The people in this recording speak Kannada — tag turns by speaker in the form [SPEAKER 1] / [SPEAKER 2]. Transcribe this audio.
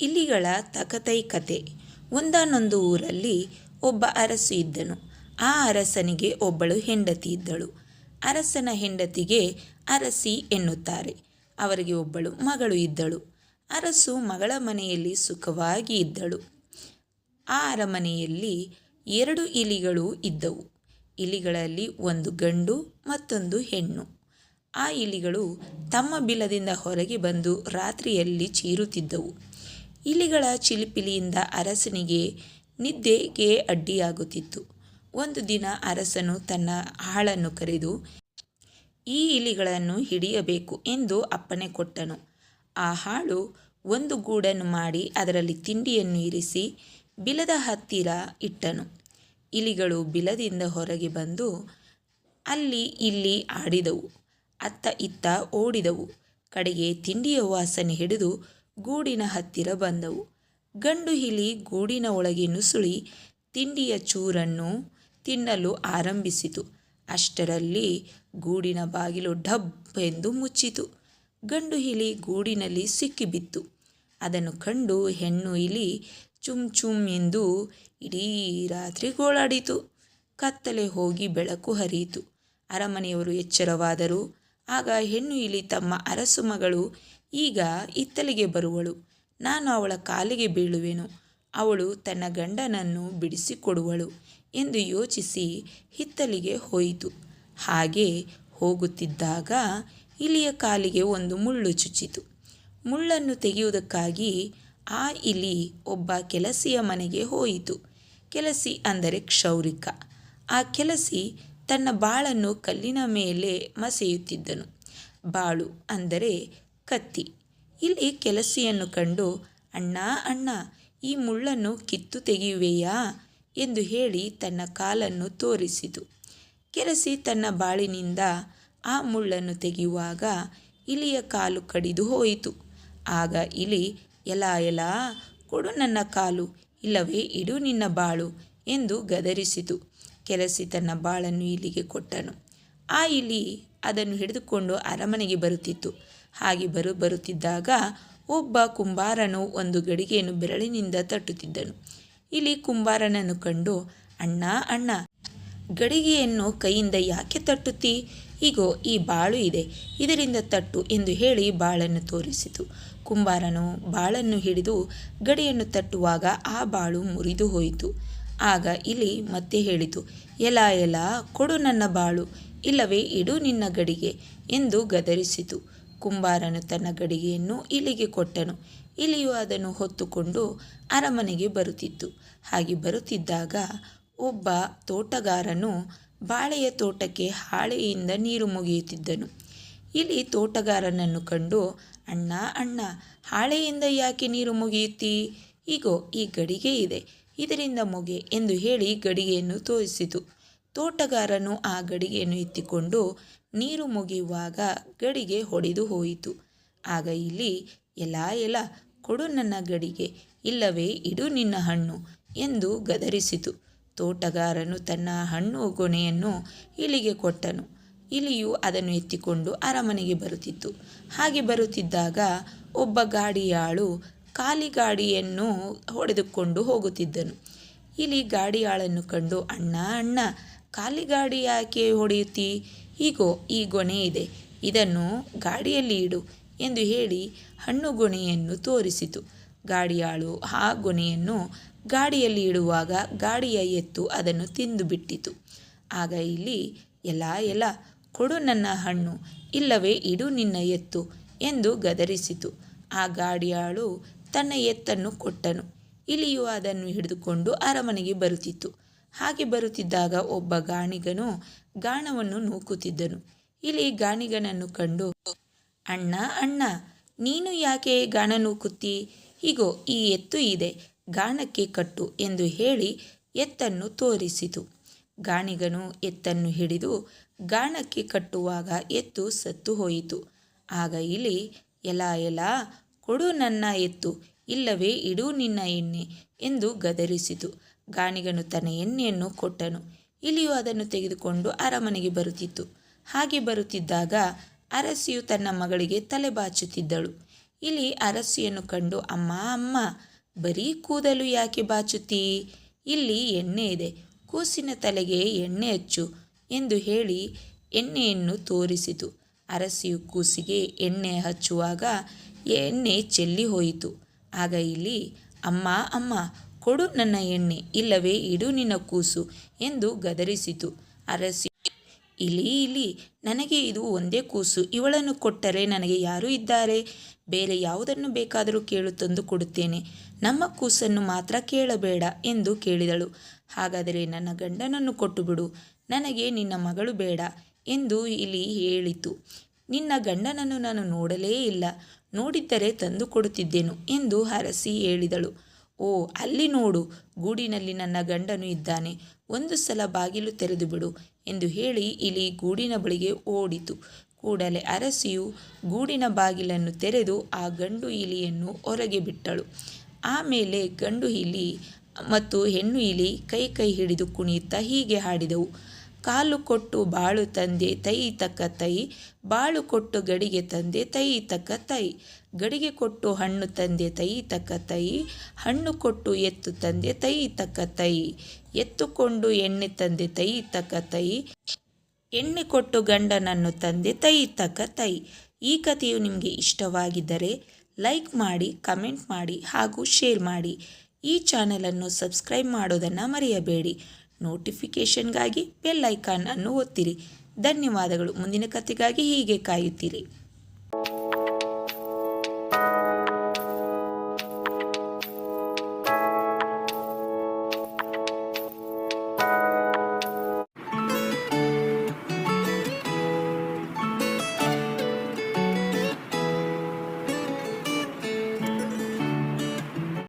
[SPEAKER 1] ಇಲಿಗಳ ತಕತೈ ಕತೆ ಒಂದಾನೊಂದು ಊರಲ್ಲಿ ಒಬ್ಬ ಅರಸು ಇದ್ದನು. ಆ ಅರಸನಿಗೆ ಒಬ್ಬಳು ಹೆಂಡತಿ ಇದ್ದಳು. ಅರಸನ ಹೆಂಡತಿಗೆ ಅರಸಿ ಎನ್ನುತ್ತಾರೆ. ಅವರಿಗೆ ಒಬ್ಬಳು ಮಗಳು ಇದ್ದಳು. ಅರಸು ಮಗಳ ಮನೆಯಲ್ಲಿ ಸುಖವಾಗಿ ಇದ್ದಳು. ಆ ಅರಮನೆಯಲ್ಲಿ ಎರಡು ಇಲಿಗಳು ಇದ್ದವು. ಇಲಿಗಳಲ್ಲಿ ಒಂದು ಗಂಡು, ಮತ್ತೊಂದು ಹೆಣ್ಣು. ಆ ಇಲಿಗಳು ತಮ್ಮ ಬಿಲದಿಂದ ಹೊರಗೆ ಬಂದು ರಾತ್ರಿಯಲ್ಲಿ ಚೀರುತ್ತಿದ್ದವು. ಇಲಿಗಳ ಚಿಲಿಪಿಲಿಯಿಂದ ಅರಸನಿಗೆ ನಿದ್ದೆಗೆ ಅಡ್ಡಿಯಾಗುತ್ತಿತ್ತು. ಒಂದು ದಿನ ಅರಸನು ತನ್ನ ಆಳನ್ನು ಕರೆದು, ಈ ಇಲಿಗಳನ್ನು ಹಿಡಿಯಬೇಕು ಎಂದು ಅಪ್ಪಣೆ ಕೊಟ್ಟನು. ಆ ಹಾಳು ಒಂದು ಗೂಡನ್ನು ಮಾಡಿ ಅದರಲ್ಲಿ ತಿಂಡಿಯನ್ನು ಇರಿಸಿ ಬಿಲದ ಹತ್ತಿರ ಇಟ್ಟನು. ಇಲಿಗಳು ಬಿಲದಿಂದ ಹೊರಗೆ ಬಂದು ಅಲ್ಲಿ ಇಲ್ಲಿ ಆಡಿದವು, ಅತ್ತ ಇತ್ತ ಓಡಿದವು. ಕಡೆಗೆ ತಿಂಡಿಯ ವಾಸನೆ ಹಿಡಿದು ಗೂಡಿನ ಹತ್ತಿರ ಬಂದವು. ಗಂಡು ಇಲಿ ಗೂಡಿನ ಒಳಗೆ ನುಸುಳಿ ತಿಂಡಿಯ ಚೂರನ್ನು ತಿನ್ನಲು ಆರಂಭಿಸಿತು. ಅಷ್ಟರಲ್ಲಿ ಗೂಡಿನ ಬಾಗಿಲು ಡಬ್ ಎಂದು ಮುಚ್ಚಿತು. ಗಂಡು ಇಲಿ ಗೂಡಿನಲ್ಲಿ ಸಿಕ್ಕಿಬಿತ್ತು. ಅದನ್ನು ಕಂಡು ಹೆಣ್ಣು ಇಲಿ ಚುಮ್ ಚುಮ್ ಎಂದು ಇಡೀ ರಾತ್ರಿ ಗೋಳಾಡಿತು. ಕತ್ತಲೆ ಹೋಗಿ ಬೆಳಕು ಹರಿಯಿತು. ಅರಮನೆಯವರು ಎಚ್ಚರವಾದರು. ಆಗ ಹೆಣ್ಣು ಇಲಿ ತಮ್ಮ ಅರಸು ಮಗಳು ಈಗ ಇತ್ತಲಿಗೆ ಬರುವಳು. ನಾನು ಅವಳ ಕಾಲಿಗೆ ಬೀಳುವೆನು. ಅವಳು ತನ್ನ ಗಂಡನನ್ನು ಬಿಡಿಸಿಕೊಡುವಳು ಎಂದು ಯೋಚಿಸಿ ಹಿತ್ತಲಿಗೆ ಹೋಯಿತು. ಹಾಗೆ ಹೋಗುತ್ತಿದ್ದಾಗ ಇಲಿಯ ಕಾಲಿಗೆ ಒಂದು ಮುಳ್ಳು ಚುಚ್ಚಿತು. ಮುಳ್ಳನ್ನು ತೆಗೆಯುವುದಕ್ಕಾಗಿ ಆ ಇಲಿ ಒಬ್ಬ ಕೆಲಸಿಯ ಮನೆಗೆ ಹೋಯಿತು. ಕೆಲಸಿ ಅಂದರೆ ಕ್ಷೌರಿಕ. ಆ ಕೆಲಸಿ ತನ್ನ ಬಾಳನ್ನು ಕಲ್ಲಿನ ಮೇಲೆ ಮಸೆಯುತ್ತಿದ್ದನು. ಬಾಳು ಅಂದರೆ ಕತ್ತಿ. ಇಲ್ಲಿ ಕೆಲಸಿಯನ್ನು ಕಂಡು, ಅಣ್ಣ ಅಣ್ಣ, ಈ ಮುಳ್ಳನ್ನು ಕಿತ್ತು ತೆಗೆಯುವೆಯಾ? ಎಂದು ಹೇಳಿ ತನ್ನ ಕಾಲನ್ನು ತೋರಿಸಿತು. ಕೆಲಸಿ ತನ್ನ ಬಾಳಿನಿಂದ ಆ ಮುಳ್ಳನ್ನು ತೆಗೆಯುವಾಗ ಇಲಿಯ ಕಾಲು ಕಡಿದು ಹೋಯಿತು. ಆಗ ಇಲಿ, ಎಲ ಎಲ, ಕೊಡು ನನ್ನ ಕಾಲು, ಇಲ್ಲವೇ ಇಡು ನಿನ್ನ ಬಾಳು ಎಂದು ಗದರಿಸಿತು. ಕೆಲಸಿ ತನ್ನ ಬಾಳನ್ನು ಇಲಿಗೆ ಕೊಟ್ಟನು. ಆ ಇಲಿ ಅದನ್ನು ಹಿಡಿದುಕೊಂಡು ಅರಮನೆಗೆ ಬರುತ್ತಿತ್ತು. ಹಾಗೆ ಬರು ಬರುತ್ತಿದ್ದಾಗ ಒಬ್ಬ ಕುಂಬಾರನು ಒಂದು ಗಡಿಗೆಯನ್ನು ಬೆರಳಿನಿಂದ ತಟ್ಟುತ್ತಿದ್ದನು. ಇಲ್ಲಿ ಕುಂಬಾರನನ್ನು ಕಂಡು, ಅಣ್ಣ ಅಣ್ಣ, ಗಡಿಗೆಯನ್ನು ಕೈಯಿಂದ ಯಾಕೆ ತಟ್ಟುತ್ತಿ? ಈಗೋ ಈ ಬಾಳು ಇದೆ. ಇದರಿಂದ ತಟ್ಟು ಎಂದು ಹೇಳಿ ಬಾಳನ್ನು ತೋರಿಸಿತು. ಕುಂಬಾರನು ಬಾಳನ್ನು ಹಿಡಿದು ಗಡಿಯನ್ನು ತಟ್ಟುವಾಗ ಆ ಬಾಳು ಮುರಿದು ಹೋಯಿತು. ಆಗ ಇಲಿ ಮತ್ತೆ ಹೇಳಿತು, ಎಲ ಎಲ, ಕೊಡು ನನ್ನ ಬಾಳು. ಇಲ್ಲವೇ, ಇಡು ನಿನ್ನ ಗಡಿಗೆ ಎಂದು ಗದರಿಸಿತು. ಕುಂಬಾರನು ತನ್ನ ಗಡಿಗೆಯನ್ನು ಇಲಿಗೆ ಕೊಟ್ಟನು. ಇಲಿಯು ಅದನ್ನು ಹೊತ್ತುಕೊಂಡು ಅರಮನೆಗೆ ಬರುತ್ತಿತ್ತು. ಹಾಗೆ ಬರುತ್ತಿದ್ದಾಗ ಒಬ್ಬ ತೋಟಗಾರನು ಬಾಳೆಯ ತೋಟಕ್ಕೆ ಹಾಳೆಯಿಂದ ನೀರು ಮುಗಿಯುತ್ತಿದ್ದನು. ಇಲಿ ತೋಟಗಾರನನ್ನು ಕಂಡು, ಅಣ್ಣ ಅಣ್ಣ, ಹಾಳೆಯಿಂದ ಯಾಕೆ ನೀರು ಮುಗಿಯುತ್ತಿ? ಈಗೋ ಈ ಗಡಿಗೆ ಇದೆ. ಇದರಿಂದ ಮುಗೆ ಎಂದು ಹೇಳಿ ಗಡಿಗೆಯನ್ನು ತೋರಿಸಿತು. ತೋಟಗಾರನು ಆ ಗಡಿಗೆಯನ್ನು ಎತ್ತಿಕೊಂಡು ನೀರು ಮುಗಿಯುವಾಗ ಗಡಿಗೆ ಹೊಡೆದು ಹೋಯಿತು. ಆಗ ಇಲ್ಲಿ ಎಲ ಎಲ ಕೊಡು ನನ್ನ ಗಡಿಗೆ, ಇಲ್ಲವೇ, ಇಡು ನಿನ್ನ ಹಣ್ಣು ಎಂದು ಗದರಿಸಿತು. ತೋಟಗಾರನು ತನ್ನ ಹಣ್ಣು ಗೊನೆಯನ್ನು ಇಲಿಗೆ ಕೊಟ್ಟನು. ಇಲಿಯು ಅದನ್ನು ಎತ್ತಿಕೊಂಡು ಅರಮನೆಗೆ ಬರುತ್ತಿತ್ತು. ಹಾಗೆ ಬರುತ್ತಿದ್ದಾಗ ಒಬ್ಬ ಗಾಡಿಯಾಳು ಖಾಲಿ ಗಾಡಿಯನ್ನು ಹೊಡೆದುಕೊಂಡು ಹೋಗುತ್ತಿದ್ದನು. ಇಲಿ ಗಾಡಿಯಾಳನ್ನು ಕಂಡು, ಅಣ್ಣ ಅಣ್ಣ ಖಾಲಿ ಗಾಡಿ ಯಾಕೆ ಹೊಡೆಯುತ್ತಿ? ಈಗೋ, ಈ ಗೊನೆ ಇದೆ. ಇದನ್ನು ಗಾಡಿಯಲ್ಲಿ ಇಡು ಎಂದು ಹೇಳಿ ಹಣ್ಣು ಗೊನೆಯನ್ನು ತೋರಿಸಿತು. ಗಾಡಿಯಾಳು ಆ ಗೊನೆಯನ್ನು ಗಾಡಿಯಲ್ಲಿ ಇಡುವಾಗ ಗಾಡಿಯ ಎತ್ತು ಅದನ್ನು ತಿಂದು ಬಿಟ್ಟಿತು. ಆಗ ಇಲ್ಲಿ, ಎಲ್ಲ ಎಲ್ಲ, ಕೊಡು ನನ್ನ ಹಣ್ಣು, ಇಲ್ಲವೇ ಇಡು ನಿನ್ನ ಎತ್ತು ಎಂದು ಗದರಿಸಿತು. ಆ ಗಾಡಿಯಾಳು ತನ್ನ ಎತ್ತನ್ನು ಕೊಟ್ಟನು. ಇಲಿಯು ಅದನ್ನು ಹಿಡಿದುಕೊಂಡು ಅರಮನೆಗೆ ಬರುತ್ತಿತ್ತು. ಹಾಗೆ ಬರುತ್ತಿದ್ದಾಗ ಒಬ್ಬ ಗಾಣಿಗನು ಗಾಣವನ್ನು ನೂಕುತ್ತಿದ್ದನು. ಇಲ್ಲಿ ಗಾಣಿಗನನ್ನು ಕಂಡು, ಅಣ್ಣ ಅಣ್ಣ, ನೀನು ಯಾಕೆ ಗಾಣ ನೂಕುತ್ತಿ? ಹೀಗೋ ಈ ಎತ್ತು ಇದೆ, ಗಾಣಕ್ಕೆ ಕಟ್ಟು ಎಂದು ಹೇಳಿ ಎತ್ತನ್ನು ತೋರಿಸಿತು. ಗಾಣಿಗನು ಎತ್ತನ್ನು ಹಿಡಿದು ಗಾಣಕ್ಕೆ ಕಟ್ಟುವಾಗ ಎತ್ತು ಸತ್ತು ಹೋಯಿತು. ಆಗ ಇಲಿ ಎಲ ಎಲ ಕೊಡು ನನ್ನ ಎತ್ತು, ಇಲ್ಲವೇ ಇಡು ನಿನ್ನ ಎಣ್ಣೆ ಎಂದು ಗದರಿಸಿತು. ಗಾಣಿಗನು ತನ್ನ ಎಣ್ಣೆಯನ್ನು ಕೊಟ್ಟನು. ಇಲಿಯು ಅದನ್ನು ತೆಗೆದುಕೊಂಡು ಅರಮನೆಗೆ ಬರುತ್ತಿತ್ತು. ಹಾಗೆ ಬರುತ್ತಿದ್ದಾಗ ಅರಸಿಯು ತನ್ನ ಮಗಳಿಗೆ ತಲೆ ಬಾಚುತ್ತಿದ್ದಳು. ಇಲಿ ಅರಸಿಯನ್ನು ಕಂಡು, ಅಮ್ಮ ಅಮ್ಮ, ಬರೀ ಕೂದಲು ಯಾಕೆ ಬಾಚುತ್ತೀ? ಇಲ್ಲಿ ಎಣ್ಣೆ ಇದೆ. ಕೂಸಿನ ತಲೆಗೆ ಎಣ್ಣೆ ಹಚ್ಚು ಎಂದು ಹೇಳಿ ಎಣ್ಣೆಯನ್ನು ತೋರಿಸಿತು. ಅರಸಿಯು ಕೂಸಿಗೆ ಎಣ್ಣೆ ಹಚ್ಚುವಾಗ ಎಣ್ಣೆ ಚೆಲ್ಲಿ ಹೋಯಿತು. ಆಗ ಇಲ್ಲಿ ಅಮ್ಮ ಅಮ್ಮ ಕೊಡು ನನ್ನ ಎಣ್ಣೆ, ಇಲ್ಲವೇ ಇಡು ನಿನ್ನ ಕೂಸು ಎಂದು ಗದರಿಸಿತು. ಅರಸಿ, ಇಲಿ ಇಲಿ, ನನಗೆ ಇದು ಒಂದೇ ಕೂಸು, ಇವಳನ್ನು ಕೊಟ್ಟರೆ ನನಗೆ ಯಾರು ಇದ್ದಾರೆ? ಬೇರೆ ಯಾವುದನ್ನು ಬೇಕಾದರೂ ಕೇಳು ತಂದು ಕೊಡುತ್ತೇನೆ. ನಮ್ಮ ಕೂಸನ್ನು ಮಾತ್ರ ಕೇಳಬೇಡ ಎಂದು ಕೇಳಿದಳು. ಹಾಗಾದರೆ ನನ್ನ ಗಂಡನನ್ನು ಕೊಟ್ಟು ಬಿಡು ನನಗೆ ನಿನ್ನ ಮಗಳು ಬೇಡ ಎಂದು ಇಲಿ ಹೇಳಿತು. ನಿನ್ನ ಗಂಡನನ್ನು ನಾನು ನೋಡಲೇ ಇಲ್ಲ, ನೋಡಿದ್ದರೆ ತಂದು ಕೊಡುತ್ತಿದ್ದೆನು ಎಂದು ಹರಸಿ ಹೇಳಿದಳು. ಓ, ಅಲ್ಲಿ ನೋಡು, ಗೂಡಿನಲ್ಲಿ ನನ್ನ ಗಂಡನು ಇದ್ದಾನೆ. ಒಂದು ಸಲ ಬಾಗಿಲು ತೆರೆದು ಬಿಡು ಎಂದು ಹೇಳಿ ಇಲಿ ಗೂಡಿನ ಬಳಿಗೆ ಓಡಿತು. ಕೂಡಲೇ ಅರಸಿಯು ಗೂಡಿನ ಬಾಗಿಲನ್ನು ತೆರೆದು ಆ ಗಂಡು ಇಲಿಯನ್ನು ಹೊರಗೆ ಬಿಟ್ಟಳು. ಆಮೇಲೆ ಗಂಡು ಇಲಿ ಮತ್ತು ಹೆಣ್ಣು ಇಲಿ ಕೈ ಕೈ ಹಿಡಿದು ಕುಣಿಯುತ್ತಾ ಹೀಗೆ ಹಾಡಿದವು. ಕಾಲು ಕೊಟ್ಟು ಬಾಳು ತಂದೆ, ತೈ ತಕ್ಕ ತೈ, ಬಾಳು ಕೊಟ್ಟು ಗಡಿಗೆ ತಂದೆ, ತೈ ತಕ್ಕ ತೈ. ಗಡಿಗೆ ಕೊಟ್ಟು ಹಣ್ಣು ತಂದೆ, ತೈ ತಕ್ಕ ತೈ. ಹಣ್ಣು ಕೊಟ್ಟು ಎತ್ತು ತಂದೆ, ತೈ ತಕ್ಕ ತೈ. ಎತ್ತುಕೊಂಡು ಎಣ್ಣೆ ತಂದೆ, ತೈ ತಕ್ಕ ತೈ. ಎಣ್ಣೆ ಕೊಟ್ಟು ಗಂಡನನ್ನು ತಂದೆ, ತೈ ತಕ್ಕ ತೈ. ಈ ಕಥೆಯು ನಿಮಗೆ ಇಷ್ಟವಾಗಿದ್ದರೆ ಲೈಕ್ ಮಾಡಿ, ಕಮೆಂಟ್ ಮಾಡಿ ಹಾಗೂ ಶೇರ್ ಮಾಡಿ. ಈ ಚಾನಲನ್ನು ಸಬ್ಸ್ಕ್ರೈಬ್ ಮಾಡೋದನ್ನು ಮರೆಯಬೇಡಿ. ನೋಟಿಫಿಕೇಷನ್ಗಾಗಿ ಬೆಲ್ ಐಕಾನ್ ಅನ್ನು ಒತ್ತಿರಿ. ಧನ್ಯವಾದಗಳು. ಮುಂದಿನ ಕಥೆಗಾಗಿ ಹೀಗೆ ಕಾಯುತ್ತೀರಿ.